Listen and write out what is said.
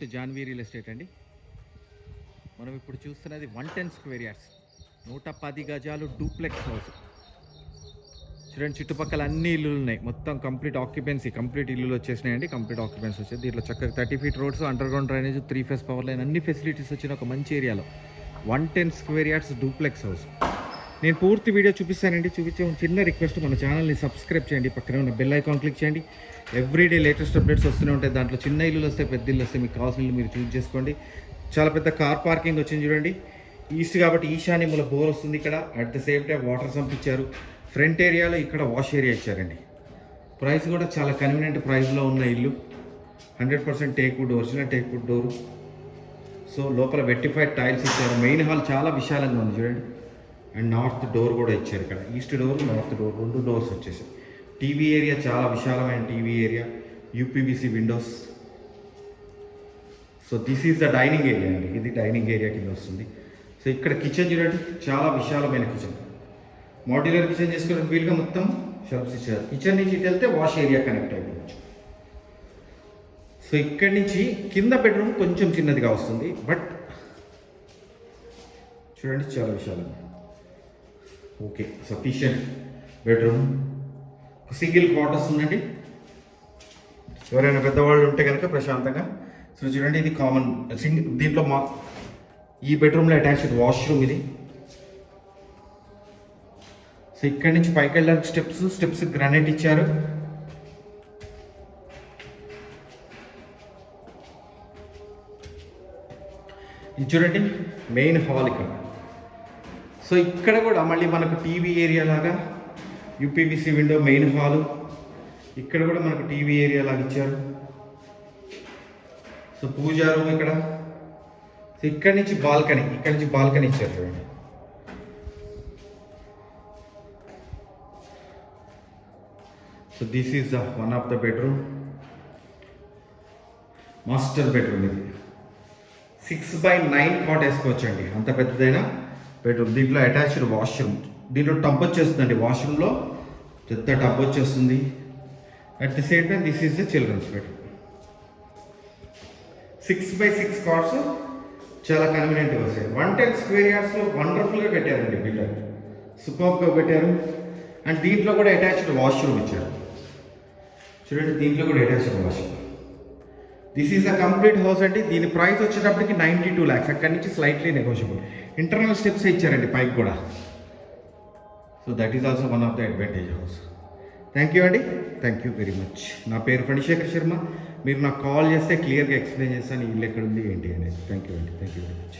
To Janhvi real estate అండి. మనం ఇప్పుడు చూస్తున్నది వన్ టెన్ స్క్వేర్ యార్డ్స్. నూట పది గజాలు డూప్లెక్స్ హౌస్. చూడండి చుట్టుపక్కల అన్ని ఇల్లులు ఉన్నాయి. మొత్తం కంప్లీట్ ఆక్యుపెన్సీ కంప్లీట్ ఇల్లులు వచ్చేసినాయండి. కంప్లీట్ ఆక్యుపెన్సీ వచ్చేది. దీంట్లో చక్కగా thirty feet roads underground drainage three phase power line అన్ని ఫెసిలిటీస్ వచ్చిన ఒక మంచి ఏరియాలో one ten square yards duplex house. నేను పూర్తి వీడియో చూపిస్తానండి. చూపించే చిన్న రిక్వెస్ట్ మన ఛానల్ని సబ్స్క్రైబ్ చేయండి. పక్కనే ఉన్న బెల్ ఐకాన్ క్లిక్ చేయండి. ఎవ్రీడే లేటెస్ట్ అప్డేట్స్ వస్తూనే ఉంటాయి. దాంట్లో చిన్న ఇల్లులు వస్తాయి పెద్ద ఇల్లు వస్తాయి మీకు కావాల్సిన ఇల్లు మీరు చూస్ చేసుకోండి. చాలా పెద్ద కార్ పార్కింగ్ వచ్చింది చూడండి. ఈస్ట్ కాబట్టి ఈశాన్యముల బోర్ వస్తుంది ఇక్కడ. At the same time water sump ఇచ్చారు. ఫ్రంట్ ఏరియాలో ఇక్కడ వాష్ ఏరియా ఇచ్చారండి. ప్రైస్ కూడా చాలా కన్వీనియంట్ ప్రైస్లో ఉన్న ఇల్లు. Hundred percent teakwood original teakwood door so లోపల వెట్టిఫైడ్ టైల్స్ ఇచ్చారు. మెయిన్ హాల్ చాలా విశాలంగా ఉంది చూడండి. అండ్ నార్త్ డోర్ కూడా ఇచ్చారు ఇక్కడ. ఈస్ట్ డోర్ నార్త్ డోర్ రెండు డోర్స్ వచ్చేసాయి టీవీ ఏరియా చాలా విశాలమైన TV area. UPVC windows. So this is the dining area అండి. ఇది డైనింగ్ ఏరియా కింద వస్తుంది. సో ఇక్కడ కిచెన్ చూడండి చాలా విశాలమైన కిచెన్. మాడ్యులర్ కిచెన్ చేసుకోవడానికి వీలుగా మొత్తం షెల్ఫ్స్ ఇచ్చారు. కిచెన్ నుంచి ఇటు వెళ్తే వాష్ ఏరియా కనెక్ట్ అయిపోవచ్చు. సో ఇక్కడి నుంచి కింద బెడ్రూమ్ కొంచెం చిన్నదిగా వస్తుంది బట్ చూడండి చాలా విశాలంగా okay sufficient bedroom. Single quarters ఉందండి ఎవరైనా పెద్దవాళ్ళు ఉంటే కనుక ప్రశాంతంగా. సో చూడండి ఇది కామన్ సింగిల్ దీంట్లో మా ఈ బెడ్రూమ్లో అటాచ్డ్ వాష్రూమ్ ఇది. సో ఇక్కడి నుంచి పైకి వెళ్ళడానికి స్టెప్స్ స్టెప్స్ గ్రానైట్ ఇచ్చారు. ఇది చూడండి మెయిన్ హాల్ ఇక్కడ. సో ఇక్కడ కూడా మళ్ళీ మనకు టీవీ ఏరియా లాగా యూపీవీసీ విండో మెయిన్ హాలు ఇక్కడ కూడా మనకు టీవీ ఏరియా లాగా ఇచ్చారు. సో పూజా రూమ్ ఇక్కడ. సో ఇక్కడ నుంచి బాల్కనీ ఇక్కడ నుంచి బాల్కనీ ఇచ్చారు చూడండి. So this is the one of the bedroom master bedroom ఇది. సిక్స్ బై నైన్ కాట్ వేసుకోవచ్చండి. అంత పెద్దదైనా బెడ్రూమ్ దీంట్లో అటాచ్డ్ వాష్రూమ్. దీంట్లో టబ్ వచ్చేస్తుందండి. వాష్రూమ్లో పెద్ద టబ్ వచ్చేస్తుంది. At the same time this is the children's bedroom six by six cards చాలా కన్వీనియంట్గా వస్తాయి. వన్ టెన్ స్క్వేర్ యార్డ్స్లో వండర్ఫుల్గా పెట్టారండి బిల్డర్. సూపర్గా పెట్టారు అండ్ దీంట్లో కూడా అటాచ్డ్ వాష్రూమ్ ఇచ్చారు. చూడండి దీంట్లో కూడా attached washroom this is a complete house అండి. దీని ప్రైస్ వచ్చేటప్పటికి నైంటీ టూ ల్యాక్స్ అక్కడి నుంచి స్లైట్లీ నెగోషియబుల్ ఇంటర్నల్ స్టెప్స్ ఇచ్చారండి పైకి కూడా. So that is also one of the advantage house thank you అండి. థ్యాంక్ యూ వెరీ మచ్ నా పేరు ఫణిశేఖర్ శర్మ. మీరు నాకు కాల్ చేస్తే క్లియర్గా ఎక్స్ప్లెయిన్ చేస్తాను. ఇల్లు ఎక్కడ ఉంది ఏంటి అనేది. థ్యాంక్ యూ అండి. Thank you very much